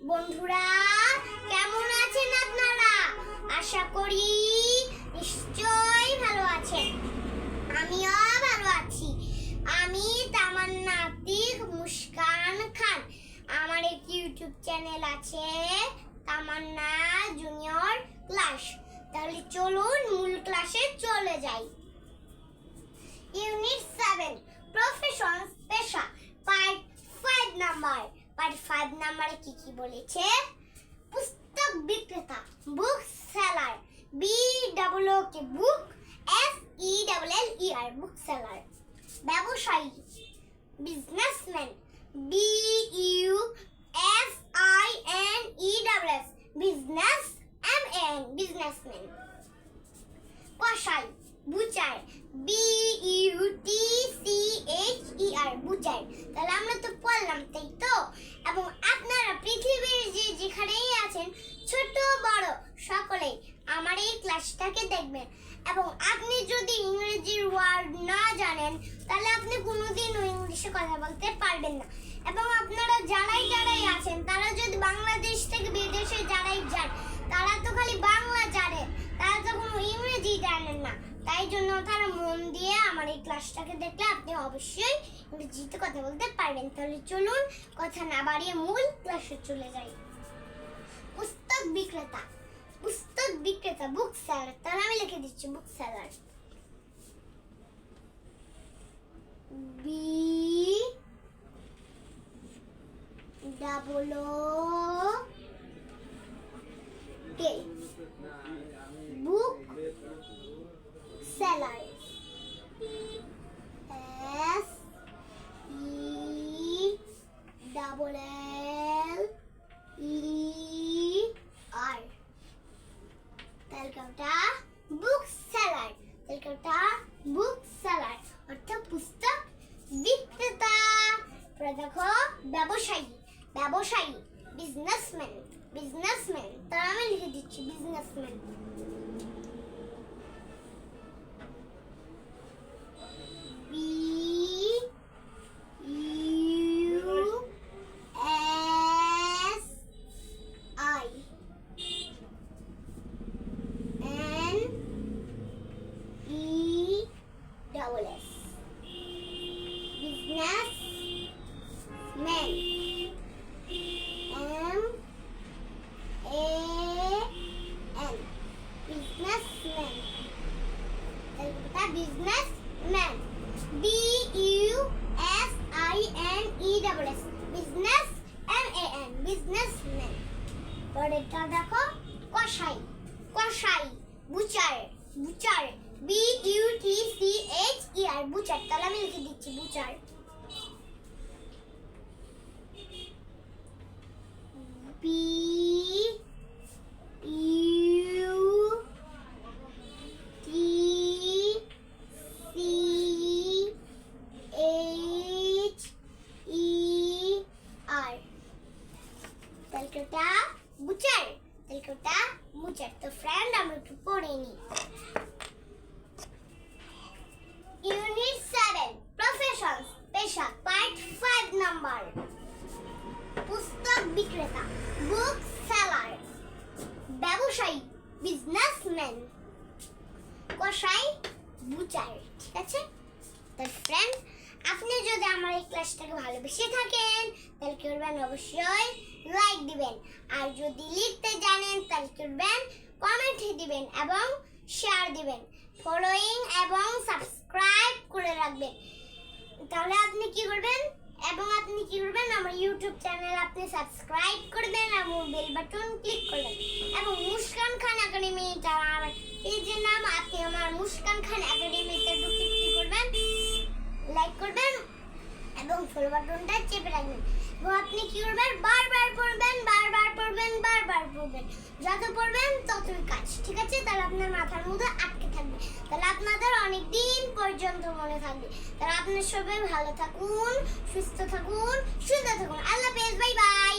বন্ধুরা, কেমন আছেন আপনারা? আশা করি নিশ্চয়ই ভালো আছেন। আমিও ভালো আছি। আমি তামান্না আতিক মুস্কান খান। আমার একটি ইউটিউব চ্যানেল আছে, তামান্না জুনিয়র ক্লাস। তাহলে চলুন মূল ক্লাসে চলে যাই। Unit seven, profession five number ফাদ নাম্বারে কি কি বলেছে? পুস্তক বিক্রেতা book seller B double O K book S E double L E R book seller ব্যবসায়ী businessman B U S I N E double S business M N businessman কষাই butcher B U T C H E R butcher তাহলে আমরা তো পড়লাম তাই তো এবং আপনারা পৃথিবীর যে যেখানেই আছেন ছোট বড় সকলেই আমার এই ক্লাসটাকে দেখবেন। এবং আপনি যদি ইংরেজির ওয়ার্ড না জানেন, তাহলে আপনি কোনোদিনও ইংলিশে কথা বলতে পারবেন না। এবং আপনারা যারাই যারাই আছেন, তারা যদি বাংলাদেশ থেকে বিদেশে যারাই যান, তারা তো খালি বাংলা জানে, তারা তো কোনো ইংরেজি জানেন না। তাই জন্য তারা মন দিয়ে আমার এই ক্লাসটাকে দেখলে আপনি অবশ্যই ইংরেজিতে কথা বলতে পারবেন। তাহলে চলুন, কথা না বাড়িয়ে মূল ক্লাসে চলে যাই। পুস্তক বিক্রেতা। পুস্তক বিক্রেতা বুক সেলার তাহলে আমি লিখে দিচ্ছি বুক সেলার বি ডাবল তালিকাটা বুক সেলার তালিকাটা বুক সেলার অর্থাৎ পুস্তক বিক্রেতা। দেখো ব্যবসায়ী ব্যবসায়ী বিজনেসম্যান বিজনেসম্যান তার আমি লিখে দিচ্ছি businessman B U S I N E double S business man M A N businessman তাহলে businessman B U S I N E double S business M A N business businessman পরেরটা দেখো কষাই কষাই butcher butcher B U T C H E R butcher তাহলে আমি লিখে দিচ্ছি butcher B U T C H E R তালিকাটা butcher তালিকাটা বুচার তো ফ্রেন্ড আমরা একটু পড়ে নিই। ইউনিট সেভেন প্রফেশনস পেশা পার্ট ফাইভ নাম্বার বিজনেসম্যান কষাই বুচার ঠিক আছে? তো ফ্রেন্ড আপনি যদি আমার এই ক্লাসটাকে ভালোবেসে থাকেন, তাহলে করবেন? অবশ্যই লাইক দিবেন। আর যদি লিখতে জানেন, তাহলে করবেন? কমেন্ট দিবেন এবং শেয়ার দিবেন। ফলোইং এবং সাবস্ক্রাইব করে রাখবেন। তাহলে আপনি কি করবেন? এবং আপনি কি করবেন? আমার ইউটিউব চ্যানেল আপনি সাবস্ক্রাইব করবেন এবং বেল বাটন ক্লিক করবেন। এবং মুস্কান খান একাডেমি যারা নাম, আপনি আমার মুস্কান খান একাডেমিতে ঢুকে করবেন? লাইক করবেন এবং ফলো বাটনটা চেপে রাখবেন। এবং আপনি কি করবেন? বারবার পড়বেন বারবার পড়বেন বারবার পড়বেন। যত পড়বেন, ততই কাজ, ঠিক আছে? তাহলে আপনার মাথার মধ্যে আটকে থাকবে। তাহলে আপনাদের অনেক দিন পর্যন্ত মনে থাকবে। তাহলে আপনার সবাই ভালো থাকুন, সুস্থ থাকুন, সুন্দর থাকুন। আল্লাহ হাফেজ বাই বাই